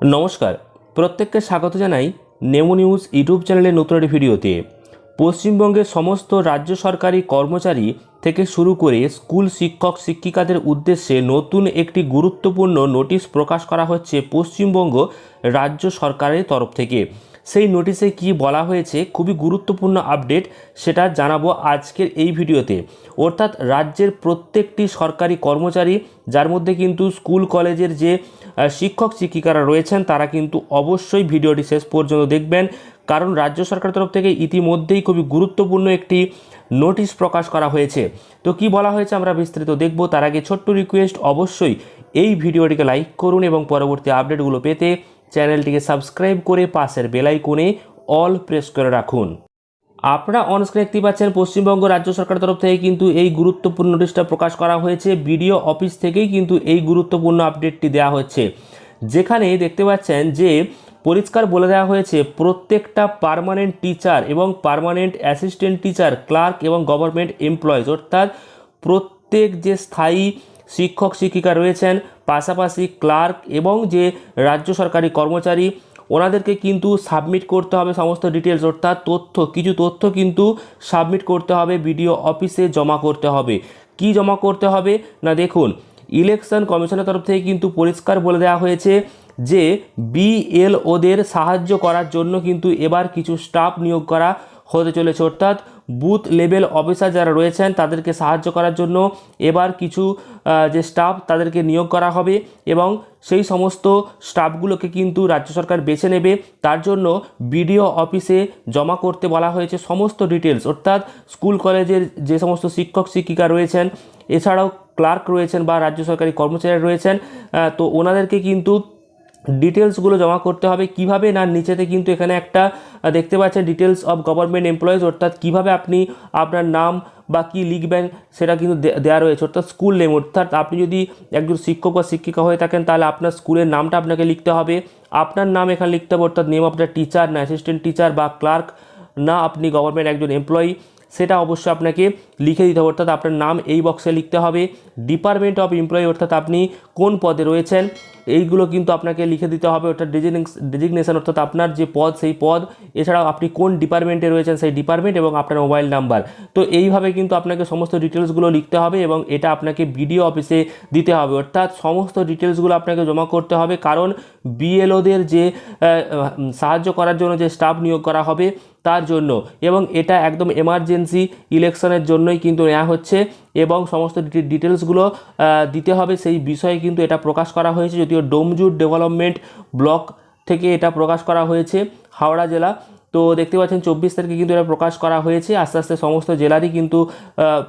নমস্কার। প্রত্যেককে স্বাগত জানাই নেমো নিউজ ইউটিউব চ্যানেলের নতুন একটি ভিডিওতে। পশ্চিমবঙ্গের সমস্ত রাজ্য সরকারি কর্মচারী থেকে শুরু করে স্কুল শিক্ষক শিক্ষিকাদের উদ্দেশ্যে নতুন একটি গুরুত্বপূর্ণ নোটিশ প্রকাশ করা হচ্ছে পশ্চিমবঙ্গ রাজ্য সরকারের তরফ থেকে। সেই নোটিশে কি বলা হয়েছে, খুবই গুরুত্বপূর্ণ আপডেট সেটা জানাব আজকের এই ভিডিওতে। অর্থাৎ রাজ্যের প্রত্যেকটি সরকারি কর্মচারী, যার মধ্যে কিন্তু স্কুল কলেজের যে শিক্ষক, শিক্ষিকারা রয়েছেন, তারা কিন্তু অবশ্যই ভিডিওটি শেষ পর্যন্ত দেখবেন। কারণ রাজ্য সরকারের তরফ থেকে ইতিমধ্যেই খুবই গুরুত্বপূর্ণ একটি নোটিশ প্রকাশ করা হয়েছে। তো কি বলা হয়েছে আমরা বিস্তারিত দেখব। তার আগে ছোট্ট রিকোয়েস্ট অবশ্যই এই ভিডিওটিকে লাইক করুন এবং পরবর্তী আপডেটগুলো পেতে চ্যানেলটিকে সাবস্ক্রাইব করে পাশের বেলাইকনে অল প্রেস করে রাখুন। আপনারা অনস্ক্রিনে দেখতে পাচ্ছেন, পশ্চিমবঙ্গ রাজ্য সরকারের তরফ থেকে কিন্তু এই গুরুত্বপূর্ণ নোটিশটা প্রকাশ করা হয়েছে। বিডিও অফিস থেকেই কিন্তু এই গুরুত্বপূর্ণ আপডেটটি দেওয়া হচ্ছে। যেখানে দেখতে পাচ্ছেন যে, পরিষ্কার বলে দেওয়া হয়েছে, প্রত্যেকটা পার্মানেন্ট টিচার এবং পার্মানেন্ট অ্যাসিস্ট্যান্ট টিচার ক্লার্ক এবং গভর্নমেন্ট এমপ্লয়িজ অর্থাৎ প্রত্যেক যে স্থায়ী শিক্ষক শিক্ষিকা রয়েছেন, পাশাপাশি ক্লার্ক এবং যে রাজ্য সরকারি কর্মচারী, ওনাদেরকে কিন্তু সাবমিট করতে হবে সমস্ত ডিটেলস অর্থাৎ তথ্য, কিছু তথ্য কিন্তু সাবমিট করতে হবে, বিডিও অফিসে জমা করতে হবে। কি জমা করতে হবে? না দেখুন, ইলেকশন কমিশনের তরফ থেকে কিন্তু পরিষ্কার বলে দেওয়া হয়েছে যে বিএলওদের সাহায্য করার জন্য কিন্তু এবার কিছু স্টাফ নিয়োগ করা হতে চলেছে। অর্থাৎ বুথ লেভেল অফিসার যারা রয়েছেন, তাদেরকে সাহায্য করার জন্য এবার কিছু যে স্টাফ তাদেরকে নিয়োগ করা হবে এবং সেই সমস্ত স্টাফগুলোকে কিন্তু রাজ্য সরকার বেছে নেবে। তার জন্য বিডিও অফিসে জমা করতে বলা হয়েছে সমস্ত ডিটেলস অর্থাৎ স্কুল, কলেজের যে সমস্ত শিক্ষক, শিক্ষিকা রয়েছেন, এছাড়াও ক্লার্ক রয়েছেন বা রাজ্য সরকারি কর্মচারী রয়েছেন তো ওনাদেরকে কিন্তু ডিটেলসগুলো জমা করতে হবে কীভাবে, না নিচেতে কিন্তু এখানে একটা দেখতে পাচ্ছেন ডিটেলস অফ গভর্নমেন্ট এমপ্লয়িজ অর্থাৎ কীভাবে আপনি আপনার নাম বা কী লিখবেন সেটা কিন্তু দেওয়া রয়েছে, অর্থাৎ স্কুল নেম অর্থাৎ আপনি যদি একজন শিক্ষক বা শিক্ষিকা হয়ে থাকেন, তাহলে আপনার স্কুলের নামটা আপনাকে লিখতে হবে। আপনার নাম এখানে লিখতে হবে, অর্থাৎ নেম অফ টিচার না অ্যাসিস্ট্যান্ট টিচার বা ক্লার্ক না আপনি গভর্নমেন্ট একজন এমপ্লয়ি সেটা অবশ্যই আপনাকে লিখে দিতে হবে। অর্থাৎ আপনার নাম এই বক্সে লিখতে হবে। ডিপার্টমেন্ট অফ এমপ্লয়ি অর্থাৎ আপনি কোন পদে রয়েছেন, এইগুলো কিন্তু আপনাকে লিখে দিতে হবে। অর্থাৎ ডেজিগনেশন অর্থাৎ আপনার যে পদ, সেই পদ। এছাড়াও আপনি কোন ডিপার্টমেন্টে রয়েছেন, সেই ডিপার্টমেন্ট এবং আপনার মোবাইল নাম্বার তো এইভাবে কিন্তু আপনাকে সমস্ত ডিটেলসগুলো লিখতে হবে এবং এটা আপনাকে বিডিও অফিসে দিতে হবে। অর্থাৎ সমস্ত ডিটেলসগুলো আপনাকে জমা করতে হবে। কারণ বিএলওদের যে সাহায্য করার জন্য যে স্টাফ নিয়োগ করা হবে তার জন্য। এবং এটা একদম এমার্জেন্সি ইলেকশনের জন্যই কিন্তু নেওয়া হচ্ছে এবং সমস্ত ডিটে- ডিটেলসগুলো দিতে হবে। সেই বিষয়ে কিন্তু এটা প্রকাশ করা হয়েছে। যদিও ডোমজুর ডেভেলপমেন্ট ব্লক থেকে এটা প্রকাশ করা হয়েছে হাওড়া জেলা। তো দেখতে পাচ্ছেন চব্বিশ তারিখে কিন্তু এটা প্রকাশ করা হয়েছে। আস্তে আস্তে সমস্ত জেলারই কিন্তু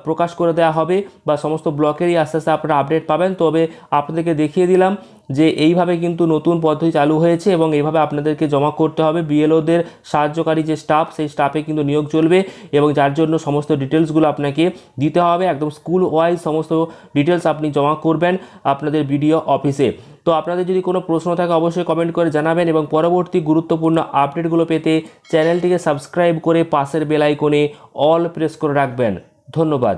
প্রকাশ করে দেওয়া হবে বা সমস্ত ব্লকেরই আস্তে আস্তে আপনারা আপডেট পাবেন। তবে আপনাদেরকে দেখিয়ে দিলাম যে এইভাবে কিন্তু নতুন পদ্ধতি চালু হয়েছে এবং এইভাবে আপনাদেরকে জমা করতে হবে। বিএলওদের সাহায্যকারী যে স্টাফ সেই স্টাফে কিন্তু নিয়োগ চলবে এবং যার জন্য সমস্ত ডিটেলসগুলো আপনাকে দিতে হবে। একদম স্কুল ওয়াইজ সমস্ত ডিটেলস আপনি জমা করবেন আপনাদের বিডিও অফিসে তো আপনাদের যদি কোনো প্রশ্ন থাকে অবশ্যই কমেন্ট করে জানাবেন এবং পরবর্তী গুরুত্বপূর্ণ আপডেটগুলো পেতে চ্যানেলটিকে সাবস্ক্রাইব করে পাশের বেল আইকনে অল প্রেস করে রাখবেন। ধন্যবাদ।